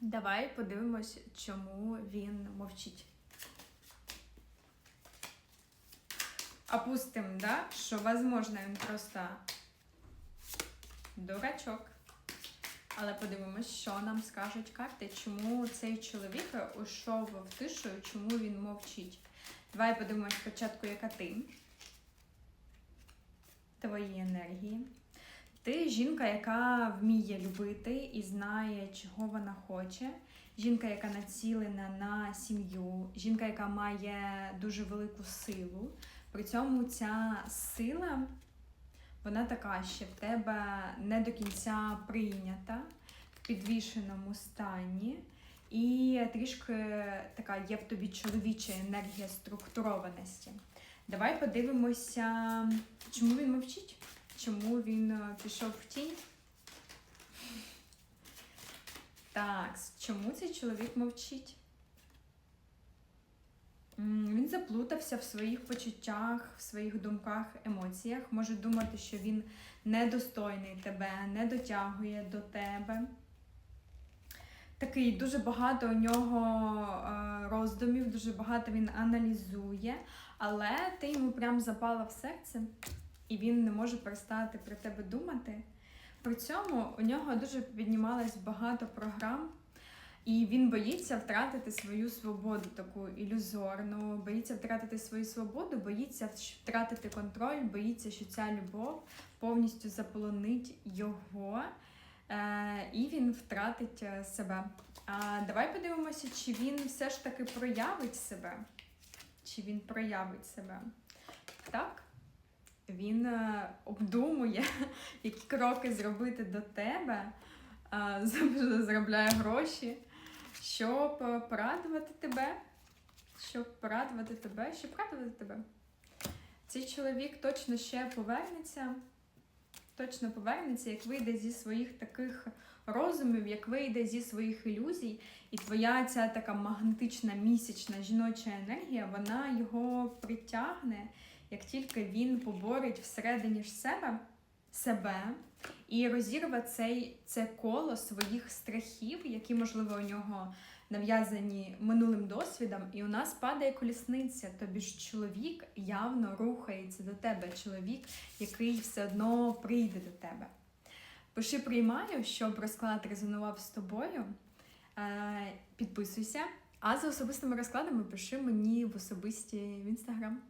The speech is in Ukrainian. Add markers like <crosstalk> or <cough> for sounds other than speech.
Давай подивимось, чому він мовчить. Опустим, да, що, возможно, він просто дурачок. Але подивимось, що нам скажуть карти, чому цей чоловік уйшов в тишу, чому він мовчить. Давай подивимось спочатку, яка ти. Твої енергії. Ти жінка, яка вміє любити і знає, чого вона хоче. Жінка, яка націлена на сім'ю, жінка, яка має дуже велику силу. При цьому ця сила, вона така, що в тебе не до кінця прийнята, в підвішеному стані. І трішки така є в тобі чоловіча енергія структурованості. Давай подивимося, чому він мовчить, чому він е, пішов в тінь. Так, чому цей чоловік мовчить? Він заплутався в своїх почуттях, в своїх думках, емоціях. Може думати, що він недостойний тебе, не дотягує до тебе. Такий дуже багато у нього е, роздумів, дуже багато він аналізує, але ти йому прям запала в серце, і він не може перестати про тебе думати. При цьому у нього дуже піднімалось багато програм, і він боїться втратити свою свободу, таку ілюзорну, боїться втратити свою свободу, боїться втратити контроль, боїться, що ця любов повністю заполонить його, е, і він втратить е, себе. А давай подивимося, чи він все ж таки проявить себе. Чи він проявить себе? Так. Він е, обдумує, <laughs> які кроки зробити до тебе, е, <laughs> заробляє гроші, щоб е, порадувати тебе, щоб порадувати тебе, щоб порадувати тебе. Цей чоловік точно ще повернеться, точно повернеться, як вийде зі своїх таких розумів, як вийде зі своїх ілюзій, і твоя ця така магнетична місячна жіноча енергія, вона його притягне, як тільки він поборить всередині ж себе себе і розірве цей, це коло своїх страхів, які, можливо, у нього нав'язані минулим досвідом, і у нас падає колісниця. Тобі ж чоловік явно рухається до тебе, чоловік, який все одно прийде до тебе. Пиши приймаю, щоб розклад резонував з тобою. Е, Підписуйся. А за особистими розкладами пиши мені в особисті в інстаграм.